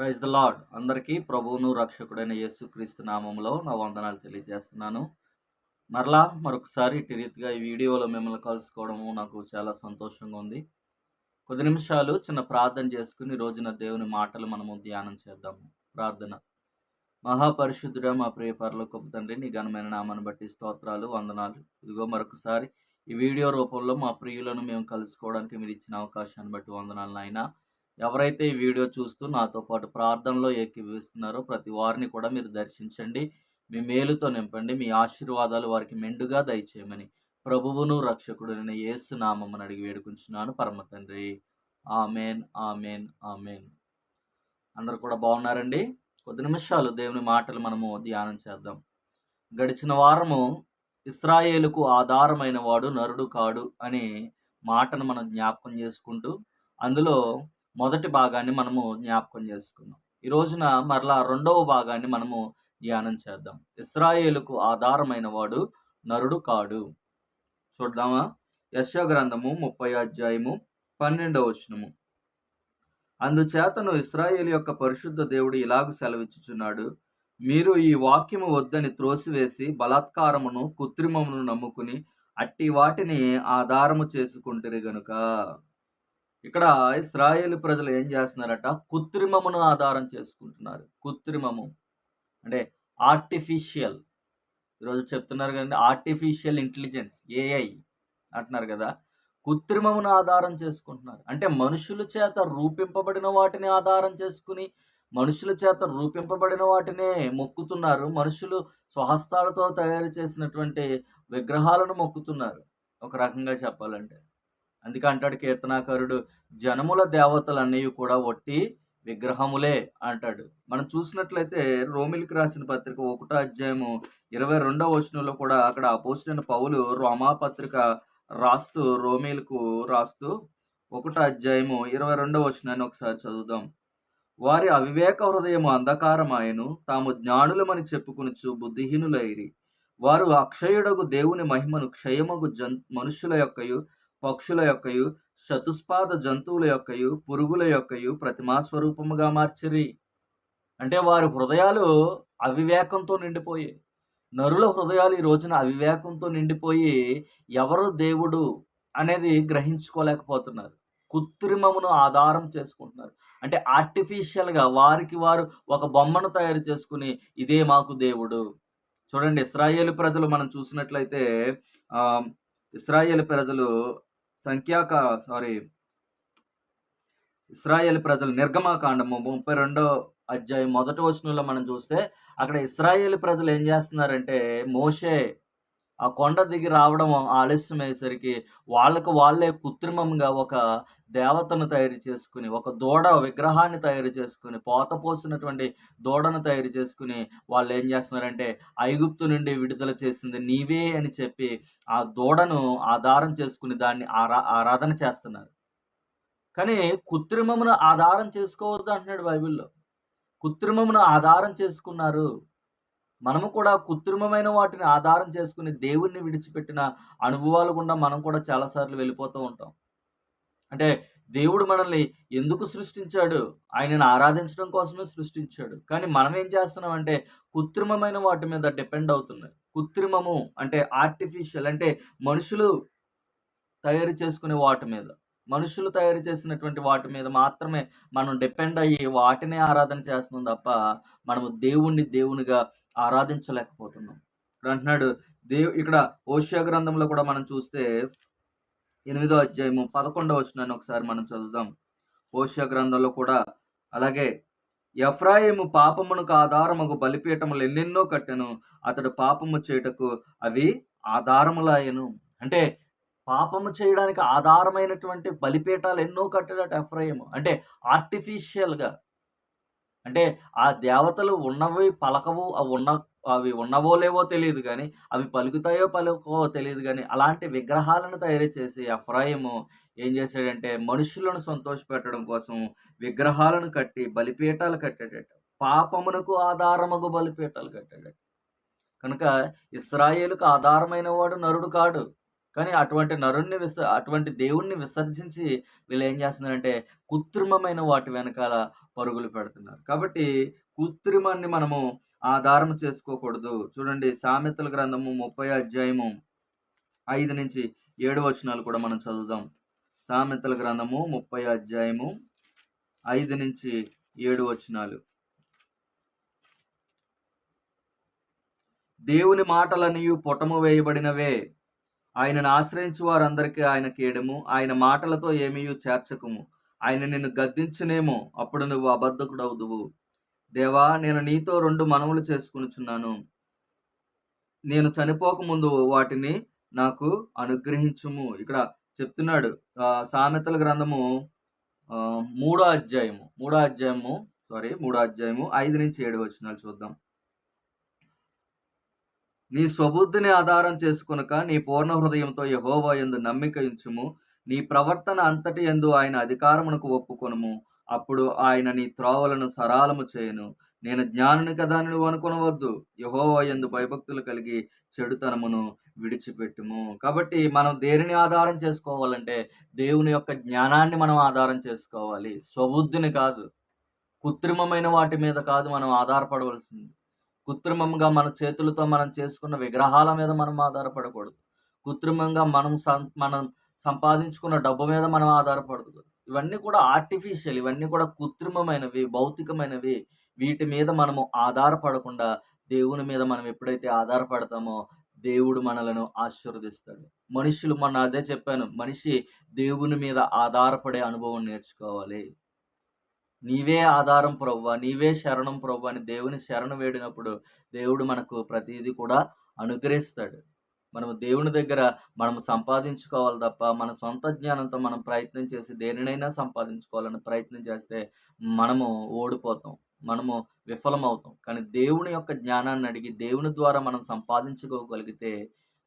Praise the lord అందరికీ ప్రభువును రక్షకుడైన యేసుక్రీస్తు నామంలో నా వందనాలు తెలియజేస్తున్నాను. మరలా మరొకసారి ఇటు రీతిగా ఈ వీడియోలో మిమ్మల్ని కలుసుకోవడము నాకు చాలా సంతోషంగా ఉంది. కొద్ది నిమిషాలు చిన్న ప్రార్థన చేసుకుని రోజున దేవుని మాటలు మనము ధ్యానం చేద్దాము ప్రార్థన. మహాపరిశుద్ధుడ మా ప్రియ పరలోకపు తండ్రి నీ ఘనమైన నామాన్ని బట్టి స్తోత్రాలు వందనాలు. ఇదిగో మరొకసారి ఈ వీడియో రూపంలో మా ప్రియులను మేము కలుసుకోవడానికి మీరు ఇచ్చిన అవకాశాన్ని బట్టి వందనాలు నాయనా. ఎవరైతే ఈ వీడియో చూస్తూ నాతో పాటు ప్రార్థనలో ఏకీభవిస్తున్నారో ప్రతి వారిని కూడా మీరు దర్శించండి. మీ మేలుతో నింపండి. మీ ఆశీర్వాదాలు వారికి మెండుగా దయచేయమని ప్రభువును రక్షకుడునైన యేసు నామమ్మని అడిగి వేడుకుంటున్నాను పరమ తండ్రి. Amen amen amen. అందరు కూడా బాగున్నారండి? కొద్ది నిమిషాలు దేవుని మాటలు మనము ధ్యానం చేద్దాం. గడిచిన వారము ఇస్రాయేలుకు ఆధారమైన వాడు నరుడు కాడు అనే మాటను మనం జ్ఞాపకం చేసుకుంటూ అందులో మొదటి భాగాన్ని మనము జ్ఞాపకం చేసుకున్నాం ఈ రోజున మరలా రెండవ భాగాన్ని మనము ధ్యానం చేద్దాం. ఇస్రాయేలుకు ఆధారమైన వాడు నరుడు కాడు. చూద్దామా? యశో గ్రంథము ముప్పై అధ్యాయము పన్నెండవ వచనము. అందుచేతను ఇస్రాయేల్ యొక్క పరిశుద్ధ దేవుడు ఇలాగ సెలవిచ్చుచున్నాడు. మీరు ఈ వాక్యము వద్దని త్రోసివేసి బలాత్కారమును కృత్రిమమును నమ్ముకుని అట్టి వాటిని ఆధారము చేసుకుంటారు గనుక. ఇక్కడ ఇస్రాయేల్ ప్రజలు ఏం చేస్తున్నారట? కృత్రిమమును ఆధారం చేసుకుంటున్నారు. కృత్రిమము. అంటే ఆర్టిఫిషియల్ ఈరోజు చెప్తున్నారు కదండి ఆర్టిఫిషియల్ ఇంటెలిజెన్స్ ఏఐ అంటున్నారు కదా. కృత్రిమమును ఆధారం చేసుకుంటున్నారు. అంటే మనుషుల చేత రూపింపబడిన వాటిని ఆధారం చేసుకుని మనుషుల చేత రూపింపబడిన వాటినే మొక్కుతున్నారు. మనుషులు స్వహస్తాలతో తయారు చేసినటువంటి విగ్రహాలను మొక్కుతున్నారు. ఒక రకంగా చెప్పాలంటే. అందుకే అంటాడు కీర్తనాకారుడు జనముల దేవతలన్నీ కూడా ఒట్టి విగ్రహములే అంటాడు. మనం చూసినట్లయితే రోమిలికి రాసిన పత్రిక ఒకటో అధ్యాయము ఇరవై రెండవ వచనంలో కూడా అక్కడ అపోజిట్ పౌలు రోమా పత్రిక రాస్తూ రోమిలకు రాస్తూ ఒకటో అధ్యాయము ఇరవై రెండవ వచనాన్ని ఒకసారి చదువుదాం. వారి అవివేక హృదయము అంధకారమాయను తాము జ్ఞానులమని చెప్పుకొనుచు బుద్ధిహీనులైరి. వారు అక్షయుడగు దేవుని మహిమను క్షయమగు జన్ మనుషుల యొక్కయు పక్షుల యొక్కయు చతుస్పాద జంతువుల యొక్కయు పురుగుల యొక్కయు ప్రతిమాస్వరూపముగా మార్చిరి. అంటే వారి హృదయాలు అవివేకంతో నిండిపోయాయి నరుల హృదయాలు ఈ రోజున అవివేకంతో నిండిపోయి ఎవరు దేవుడు అనేది గ్రహించుకోలేకపోతున్నారు. కృత్రిమమును ఆధారం చేసుకుంటున్నారు. అంటే ఆర్టిఫిషియల్గా వారికి వారు ఒక బొమ్మను తయారు చేసుకుని ఇదే మాకు దేవుడు. చూడండి ఇస్రాయేల్ ప్రజలు మనం చూసినట్లయితే ఇస్రాయేల్ ప్రజలు సంఖ్యాక సారీ ఇస్రాయేల్ ప్రజలు నిర్గమకాండము ముప్పై రెండో అధ్యాయం మొదటి వచనంలో మనం చూస్తే అక్కడ ఇస్రాయేల్ ప్రజలు ఏం చేస్తున్నారంటే మోషే ఆ కొండ దిగి రావడం ఆలస్యం అయ్యేసరికి వాళ్ళకు వాళ్ళే కృత్రిమంగా ఒక దేవతను తయారు చేసుకుని ఒక దూడ విగ్రహాన్ని తయారు చేసుకుని పోత పోసినటువంటి దూడను తయారు చేసుకుని వాళ్ళు ఏం చేస్తున్నారంటే ఐగుప్తు నుండి విడుదల చేసింది నీవే అని చెప్పి ఆ దూడను ఆధారం చేసుకుని దాన్ని ఆరా ఆరాధన చేస్తున్నారు. కానీ కృత్రిమమును ఆధారం చేసుకోవద్దు అంటున్నాడు బైబిల్లో. కృత్రిమమును ఆధారం చేసుకున్నారు. మనము కూడా కృత్రిమమైన వాటిని ఆధారం చేసుకుని దేవుణ్ణి విడిచిపెట్టిన అనుభవాలు గుండా మనం కూడా చాలాసార్లు వెళ్ళిపోతూ ఉంటాం. అంటే దేవుడు మనల్ని ఎందుకు సృష్టించాడు? ఆయనను ఆరాధించడం కోసమే సృష్టించాడు. కానీ మనం ఏం చేస్తున్నాం అంటే కృత్రిమమైన వాటి మీద డిపెండ్ అవుతున్నాయి కృత్రిమము అంటే ఆర్టిఫిషియల్ అంటే మనుషులు తయారు చేసుకునే వాటి మీద. మనుషులు తయారు చేసినటువంటి వాటి మీద మాత్రమే మనం డిపెండ్ అయ్యి వాటినే ఆరాధన చేస్తున్నాం తప్ప మనము దేవుణ్ణి దేవునిగా ఆరాధించలేకపోతున్నాం. ఇక్కడ అంటున్నాడు దేవు ఇక్కడ ఓషియా గ్రంథంలో కూడా మనం చూస్తే ఎనిమిదో అధ్యాయము పదకొండవ వచ్చినాను ఒకసారి మనం చదువుదాం. ఓషియా గ్రంథంలో కూడా అలాగే ఎఫ్రాయిము పాపమునకు ఆధారముకు బలిపీఠములు ఎన్నెన్నో కట్టెను అతడు పాపము చేయుటకు అవి ఆధారములాయను. అంటే పాపము చేయడానికి ఆధారమైనటువంటి బలిపీఠాలు ఎన్నో కట్టాడట ఎఫ్రాయిము అంటే ఆర్టిఫిషియల్‌గా. అంటే ఆ దేవతలు ఉన్నవి పలకవు అవి ఉన్న అవి ఉన్నవో లేవో తెలియదు కానీ అవి పలుకుతాయో పలుకో తెలియదు కానీ అలాంటి విగ్రహాలను తయారు చేసి ఎఫ్రాయిము ఏం చేశాడంటే మనుషులను సంతోషపెట్టడం కోసం విగ్రహాలను కట్టి బలిపీఠాలు కట్టాడట. పాపమునకు ఆధారమగు బలిపీఠాలు కట్టాడట. కనుక ఇస్రాయేలుకు ఆధారమైన వాడు నరుడు కాడు. కానీ అటువంటి నరుణ్ణి విస అటువంటి దేవుణ్ణి విసర్జించి వీళ్ళు ఏం చేస్తున్నారంటే కృత్రిమమైన వాటి వెనకాల పరుగులు పెడుతున్నారు. కాబట్టి కృత్రిమాన్ని మనము ఆధారం చేసుకోకూడదు. చూడండి సామెతల గ్రంథము 30 అధ్యాయము 5-7 వచనాలు కూడా మనం చదువుదాం. సామెతల గ్రంథము 30 అధ్యాయము 5-7 వచనాలు. దేవుని మాటలనియు పుటము వేయబడినవే. ఆయనను ఆశ్రయించు వారందరికీ ఆయన కేడెము. ఆయన మాటలతో ఏమీ చేర్చకుము. ఆయన నిన్ను గద్దించునేమో అప్పుడు నువ్వు అబద్ధకుడవుదువు. దేవా నేను నీతో రెండు మనవులు చేసుకునిచున్నాను నేను చనిపోకముందు వాటిని నాకు అనుగ్రహించుము. ఇక్కడ చెప్తున్నాడు సామెతల గ్రంథము మూడో అధ్యాయము, మూడో అధ్యాయము సారీ మూడో అధ్యాయము ఐదు నుంచి ఏడు వచ్చినాలు చూద్దాం. నీ స్వబుద్ధిని ఆధారం చేసుకునక నీ పూర్ణ హృదయంతో యహోవా యందు నమ్మిక ఉంచుము. నీ ప్రవర్తన అంతటి యందు ఆయన అధికారమునకు ఒప్పుకొనుము. అప్పుడు ఆయన నీ త్రోవలను సరళము చేయను నేను జ్ఞానుని కదా అని నువ్వు అనుకునవద్దు యెహోవా యందు భయభక్తులు కలిగి చెడుతనమును విడిచిపెట్టుము. కాబట్టి మనం దేనిని ఆధారం చేసుకోవాలంటే దేవుని యొక్క జ్ఞానాన్ని మనం ఆధారం చేసుకోవాలి. స్వబుద్ధిని కాదు. కృత్రిమమైన వాటి మీద కాదు మనం ఆధారపడవలసింది. కృత్రిమంగా మన చేతులతో మనం చేసుకున్న విగ్రహాల మీద మనం ఆధారపడకూడదు. కృత్రిమంగా మనం సం మనం సంపాదించుకున్న డబ్బు మీద మనం ఆధారపడకూడదు. ఇవన్నీ కూడా ఆర్టిఫిషియల్ ఇవన్నీ కూడా కృత్రిమమైనవి, భౌతికమైనవి. వీటి మీద మనము ఆధారపడకుండా దేవుని మీద మనం ఎప్పుడైతే ఆధారపడతామో దేవుడు మనలను ఆశీర్వదిస్తాడు. మనుషులు మొన్న అదే చెప్పాను. మనిషి దేవుని మీద ఆధారపడే అనుభవం నేర్చుకోవాలి. నీవే ఆధారం ప్రవ్వ నీవే శరణం ప్రవ్వ అని దేవుని శరణు వేడినప్పుడు దేవుడు మనకు ప్రతిదీ కూడా అనుగ్రహిస్తాడు. మనము దేవుని దగ్గర మనము సంపాదించుకోవాలి తప్ప మన సొంత జ్ఞానంతో మనం ప్రయత్నం చేసి దేనినైనా సంపాదించుకోవాలని ప్రయత్నం చేస్తే మనము ఓడిపోతాం. మనము విఫలమవుతాం. కానీ దేవుని యొక్క జ్ఞానాన్ని అడిగి దేవుని ద్వారా మనం సంపాదించుకోగలిగితే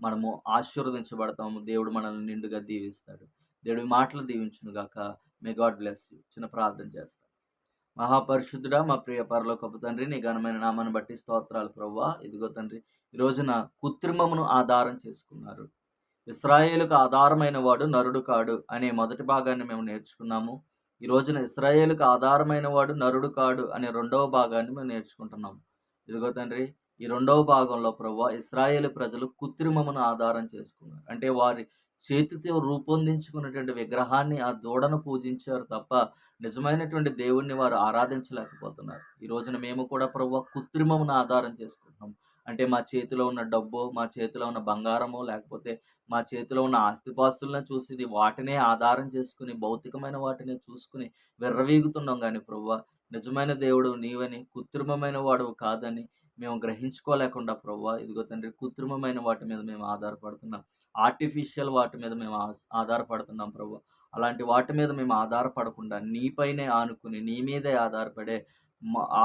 మనము ఆశీర్వదించబడతాము. దేవుడు మనల్ని నిండుగా దీవిస్తాడు. దేవుడి మాటలు దీవించును గాక. May God bless you. చిన్న ప్రార్థన చేస్తాను మహాపరిశుద్ధుడా మా ప్రియ పరలోకపు తండ్రి నీ ఘనమైన నామాన్ని బట్టి స్తోత్రాలు ప్రవ్వా ఇదిగో తండ్రి ఈ రోజున కృత్రిమమును ఆధారం చేసుకున్నారు. ఇస్రాయేలుకు ఆధారమైన వాడు నరుడు కాడు అనే మొదటి భాగాన్ని మేము నేర్చుకున్నాము. ఈ రోజున ఇశ్రాయేలుకు ఆధారమైన వాడు నరుడు కాడు అనే రెండవ భాగాన్ని మేము నేర్చుకుంటున్నాము ఇదిగో తండ్రి ఈ రెండవ భాగంలో ప్రభువా ఇస్రాయేల్ ప్రజలు కృత్రిమమును ఆధారం చేసుకున్నారు. అంటే వారి చేతితో రూపొందించుకున్నటువంటి విగ్రహాన్ని ఆ దూడను పూజించారు తప్ప నిజమైనటువంటి దేవుణ్ణి వారు ఆరాధించలేకపోతున్నారు. ఈ రోజున మేము కూడా ప్రభు కృత్రిమమును ఆధారం చేసుకుంటున్నాం. అంటే మా చేతిలో ఉన్న డబ్బు మా చేతిలో ఉన్న బంగారము లేకపోతే మా చేతిలో ఉన్న ఆస్తిపాస్తులను చూసి వాటినే ఆధారం చేసుకుని భౌతికమైన వాటిని చూసుకుని విర్రవీగుతున్నాం కానీ ప్రభు నిజమైన దేవుడు నీవని, కృత్రిమమైన వాడు కాదని మేము గ్రహించుకోలేకుండా ప్రభు ఇదిగో తండ్రి కృత్రిమమైన వాటి మీద మేము ఆధారపడుతున్నాం. ఆర్టిఫిషియల్ వాటి మీద మేము ఆధారపడుతున్నాం ప్రభు. అలాంటి వాటి మీద మేము ఆధారపడకుండా నీపైనే ఆనుకుని నీ మీదే ఆధారపడే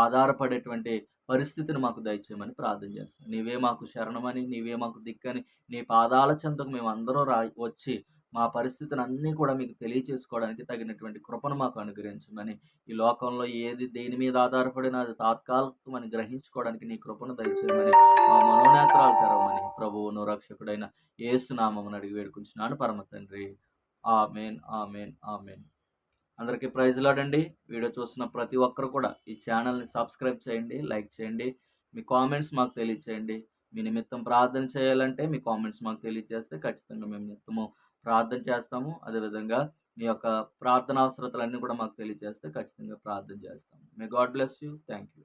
ఆధారపడేటువంటి పరిస్థితిని మాకు దయచేయమని ప్రార్థన చేస్తాం నీవే మాకు శరణమని, నీవే మాకు దిక్కని, నీ పాదాల చెంతకు మేము అందరూ రా వచ్చి మా పరిస్థితిని అన్నీ కూడా మీకు తెలియచేసుకోవడానికి తగినటువంటి కృపను మాకు అనుగ్రహించమని, ఈ లోకంలో ఏది దేని మీద ఆధారపడినా అది తాత్కాలికమని గ్రహించుకోవడానికి నీ కృపను దయచేయమని, మా మనోనే ప్రభువును రక్షకుడైన ఏసునామమును అడిగి వేడుకుంటున్నాను పరమ తండ్రి. ఆమెన్ ఆమెన్ ఆమెన్ అందరికీ ప్రైజ్ లాడండి వీడియో చూస్తున్న ప్రతి ఒక్కరు కూడా ఈ ఛానల్‌ని సబ్స్క్రైబ్ చేయండి, లైక్ చేయండి. మీ కామెంట్స్ మాకు తెలియచేయండి. మీ నిమిత్తం ప్రార్థన చేయాలంటే మీ కామెంట్స్ మాకు తెలియజేస్తే ఖచ్చితంగా మేము నిమిత్తము ప్రార్థన చేస్తాము. అదేవిధంగా మీ యొక్క ప్రార్థన అవసరతలన్నీ కూడా మాకు తెలియజేస్తే ఖచ్చితంగా ప్రార్థన చేస్తాము. May God bless you. Thank you.